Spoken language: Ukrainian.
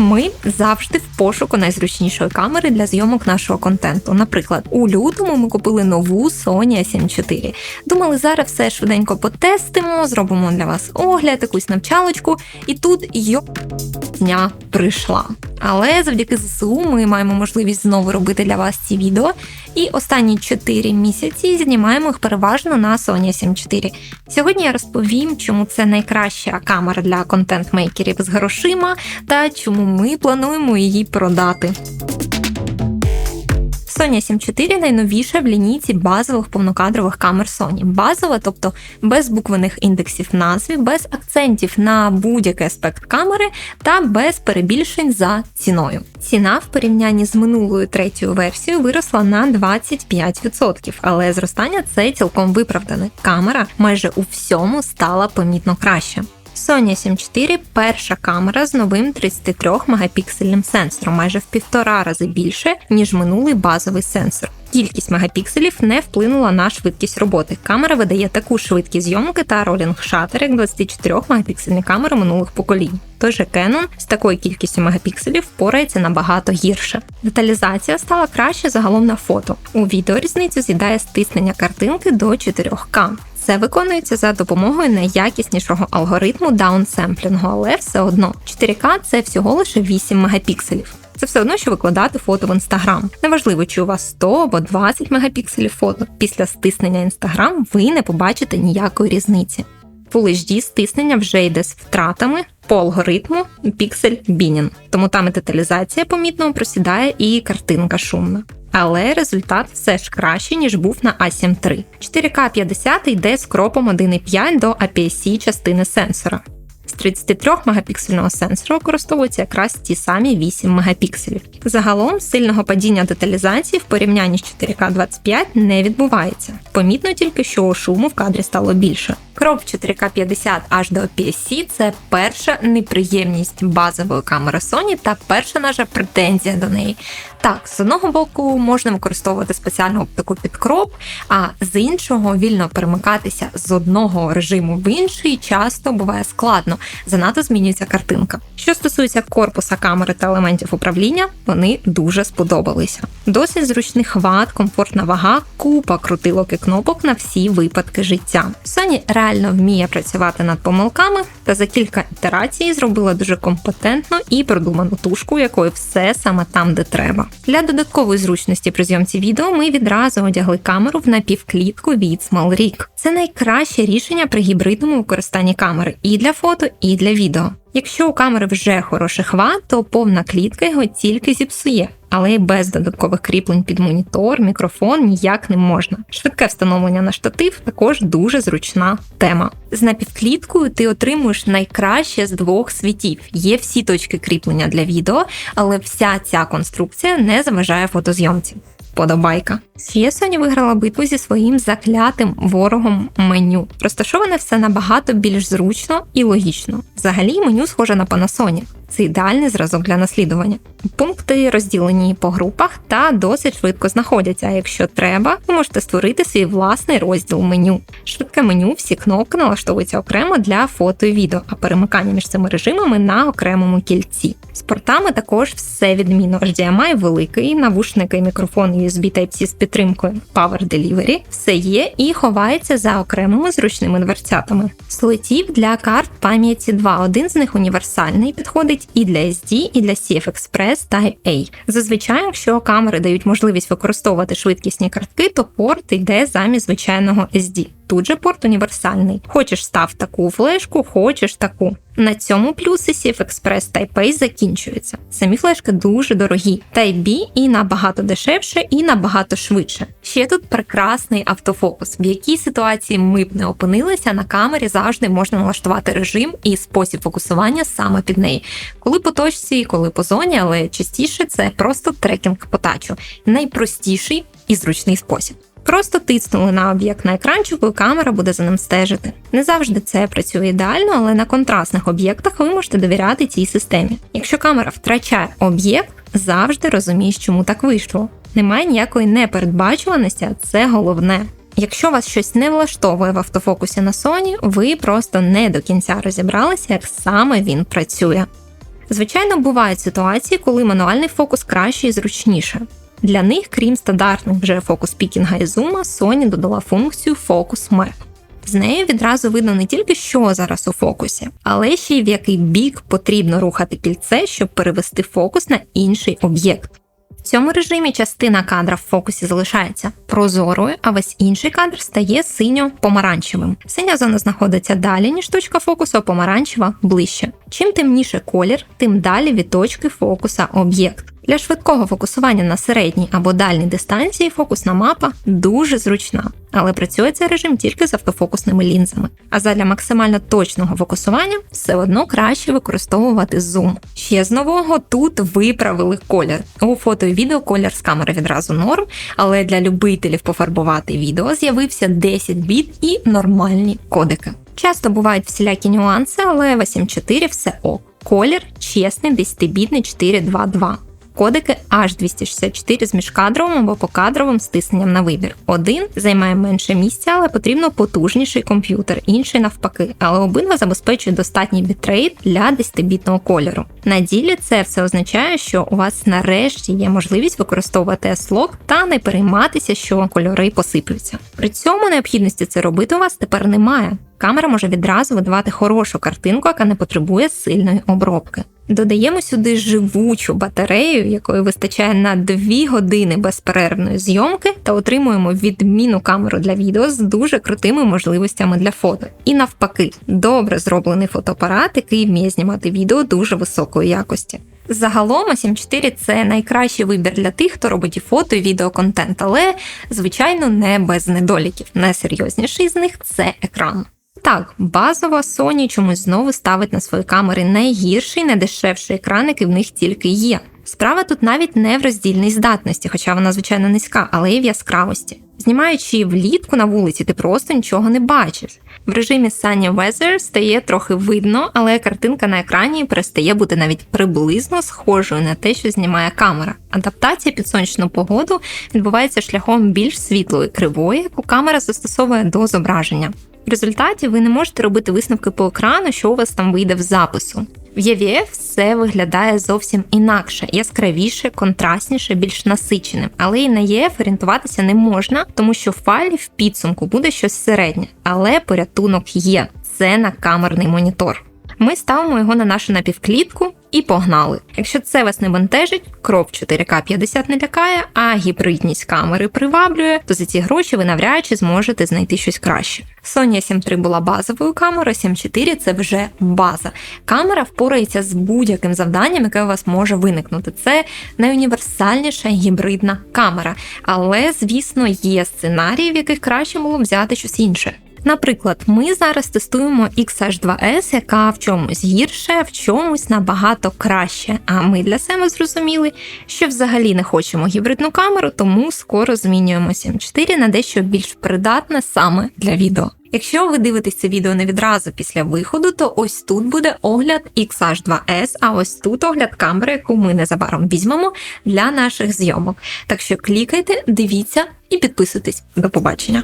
Ми завжди в пошуку найзручнішої камери для зйомок нашого контенту. Наприклад, у лютому ми купили нову Sony A7 4 Думали, зараз все швиденько потестимо, зробимо для вас огляд, якусь навчалочку, і тут йо дня прийшла. Але завдяки ЗСУ ми маємо можливість знову робити для вас ці відео. І останні 4 місяці знімаємо їх переважно на Sony 7 4 Сьогодні я розповім, чому це найкраща камера для контент-мейкерів з грошима та чому ми плануємо її продати. Sony 7 4 найновіша в лінійці базових повнокадрових камер Sony. Базова, тобто без буквених індексів назві, без акцентів на будь-який аспект камери та без перебільшень за ціною. Ціна в порівнянні з минулою третьою версією виросла на 25%, але зростання це цілком виправдане. Камера майже у всьому стала помітно краще. Sony 7 4 перша камера з новим 33 мегапіксельним сенсором, майже в півтора рази більше, ніж минулий базовий сенсор. Кількість мегапікселів не вплинула на швидкість роботи. Камера видає таку швидкість зйомки та ролінг шатер, як 24 мегапіксельні камери минулих поколінь. Той же Canon з такою кількістю мегапікселів впорається набагато гірше. Деталізація стала краще загалом на фото. У відео різницю з'їдає стиснення картинки до 4К. Це виконується за допомогою найякіснішого алгоритму даунсемплінгу, але все одно 4К це всього лише 8 мегапікселів. Це все одно, що викладати фото в інстаграм. Неважливо, чи у вас 100 або 20 мегапікселів фото. Після стиснення інстаграм ви не побачите ніякої різниці. Full HD стиснення вже йде з втратами по алгоритму піксель бінін, тому там і деталізація помітно просідає і картинка шумна але результат все ж кращий, ніж був на A7 III. 4К 50 йде з кропом 1,5 до APS-C частини сенсора. З 33 мегапіксельного сенсора використовуються якраз ті самі 8 мегапікселів. Загалом сильного падіння деталізації в порівнянні з 4К 25 не відбувається. Помітно тільки, що шуму в кадрі стало більше. Кроп 4К50 аж до APS-C – це перша неприємність базової камери Sony та перша наша претензія до неї. Так, з одного боку можна використовувати спеціальну оптику під кроп, а з іншого вільно перемикатися з одного режиму в інший часто буває складно, занадто змінюється картинка. Що стосується корпуса камери та елементів управління, вони дуже сподобалися. Досить зручний хват, комфортна вага, купа крутилок і кнопок на всі випадки життя. Sony реально вміє працювати над помилками та за кілька ітерацій зробила дуже компетентну і продуману тушку, якою все саме там, де треба. Для додаткової зручності при зйомці відео ми відразу одягли камеру в напівклітку від SmallRig. Це найкраще рішення при гібридному використанні камери і для фото, і для відео. Якщо у камери вже хороший хват, то повна клітка його тільки зіпсує, але й без додаткових кріплень під монітор, мікрофон ніяк не можна. Швидке встановлення на штатив також дуже зручна тема. З напівкліткою ти отримуєш найкраще з двох світів. Є всі точки кріплення для відео, але вся ця конструкція не заважає фотозйомці вподобайка. Sony виграла битву зі своїм заклятим ворогом меню. Розташоване все набагато більш зручно і логічно. Взагалі меню схоже на Panasonic. Це ідеальний зразок для наслідування. Пункти розділені по групах та досить швидко знаходяться. Якщо треба, ви можете створити свій власний розділ меню. Швидке меню, всі кнопки налаштовуються окремо для фото і відео, а перемикання між цими режимами на окремому кільці. З портами також все відмінно. HDMI великий, навушники, мікрофон USB Type-C з підтримкою Power Delivery, все є і ховається за окремими зручними дверцятами. Слотів для карт пам'яті 2. Один з них універсальний, підходить і для SD, і для CF Express Type-A. Зазвичай, якщо камери дають можливість використовувати швидкісні картки, то порт йде замість звичайного SD. Тут же порт універсальний. Хочеш став таку флешку, хочеш таку. На цьому плюси CF Express Type-A закінчуються. Самі флешки дуже дорогі. Type-B і набагато дешевше, і набагато швидше. Ще тут прекрасний автофокус, в якій ситуації ми б не опинилися, на камері завжди можна налаштувати режим і спосіб фокусування саме під неї. Коли по точці, коли по зоні, але частіше це просто трекінг по тачу. Найпростіший і зручний спосіб. Просто тиснули на об'єкт на екранчику, і камера буде за ним стежити. Не завжди це працює ідеально, але на контрастних об'єктах ви можете довіряти цій системі. Якщо камера втрачає об'єкт, завжди розумієш, чому так вийшло. Немає ніякої непередбачуваності, а це головне. Якщо вас щось не влаштовує в автофокусі на Sony, ви просто не до кінця розібралися, як саме він працює. Звичайно, бувають ситуації, коли мануальний фокус краще і зручніше. Для них, крім стандартних вже фокус пікінга і зума, Sony додала функцію Focus Map. З нею відразу видно не тільки що зараз у фокусі, але ще й в який бік потрібно рухати кільце, щоб перевести фокус на інший об'єкт. В цьому режимі частина кадра в фокусі залишається прозорою, а весь інший кадр стає синьо-помаранчевим. Синя зона знаходиться далі, ніж точка фокусу, а помаранчева ближче. Чим темніше колір, тим далі від точки фокуса об'єкт. Для швидкого фокусування на середній або дальній дистанції фокусна мапа дуже зручна, але працює цей режим тільки з автофокусними лінзами. А задля максимально точного фокусування все одно краще використовувати зум. Ще з нового тут виправили колір. У фото і відео колір з камери відразу норм, але для любителів пофарбувати відео з'явився 10 біт і нормальні кодики. Часто бувають всілякі нюанси, але 8.4 все ок. Колір чесний 10-бітний 422. Кодики H264 з міжкадровим або покадровим стисненням на вибір. Один займає менше місця, але потрібно потужніший комп'ютер, інший навпаки, але обидва забезпечують достатній бітрейт для 10-бітного кольору. На ділі це все означає, що у вас нарешті є можливість використовувати S-Log та не перейматися, що кольори посиплються. При цьому необхідності це робити у вас тепер немає. Камера може відразу видавати хорошу картинку, яка не потребує сильної обробки. Додаємо сюди живучу батарею, якої вистачає на 2 години безперервної зйомки, та отримуємо відмінну камеру для відео з дуже крутими можливостями для фото. І навпаки, добре зроблений фотоапарат, який вміє знімати відео дуже високої якості. Загалом A7 це найкращий вибір для тих, хто робить фото, і відеоконтент, але звичайно не без недоліків. Найсерйозніший з них це екран. Так, базова Sony чомусь знову ставить на свої камери найгірший, найдешевший екран, який в них тільки є. Справа тут навіть не в роздільній здатності, хоча вона звичайно низька, але й в яскравості. Знімаючи влітку на вулиці, ти просто нічого не бачиш. В режимі Sunny Weather стає трохи видно, але картинка на екрані перестає бути навіть приблизно схожою на те, що знімає камера. Адаптація під сонячну погоду відбувається шляхом більш світлої кривої, яку камера застосовує до зображення. В результаті ви не можете робити висновки по екрану, що у вас там вийде в запису. В EVF все виглядає зовсім інакше, яскравіше, контрастніше, більш насиченим. Але і на EF орієнтуватися не можна, тому що в файлі в підсумку буде щось середнє. Але порятунок є. Це на камерний монітор. Ми ставимо його на нашу напівклітку і погнали. Якщо це вас не бентежить, кроп 4К 50 не лякає, а гібридність камери приваблює, то за ці гроші ви навряд чи зможете знайти щось краще. Sony a 7 була базовою камерою, 7.4 це вже база. Камера впорається з будь-яким завданням, яке у вас може виникнути. Це найуніверсальніша гібридна камера. Але, звісно, є сценарії, в яких краще було взяти щось інше. Наприклад, ми зараз тестуємо XH2S, яка в чомусь гірше, в чомусь набагато краще. А ми для себе зрозуміли, що взагалі не хочемо гібридну камеру, тому скоро змінюємо 7.4 на дещо більш придатне саме для відео. Якщо ви дивитесь це відео не відразу після виходу, то ось тут буде огляд XH2S, а ось тут огляд камери, яку ми незабаром візьмемо для наших зйомок. Так що клікайте, дивіться і підписуйтесь. До побачення.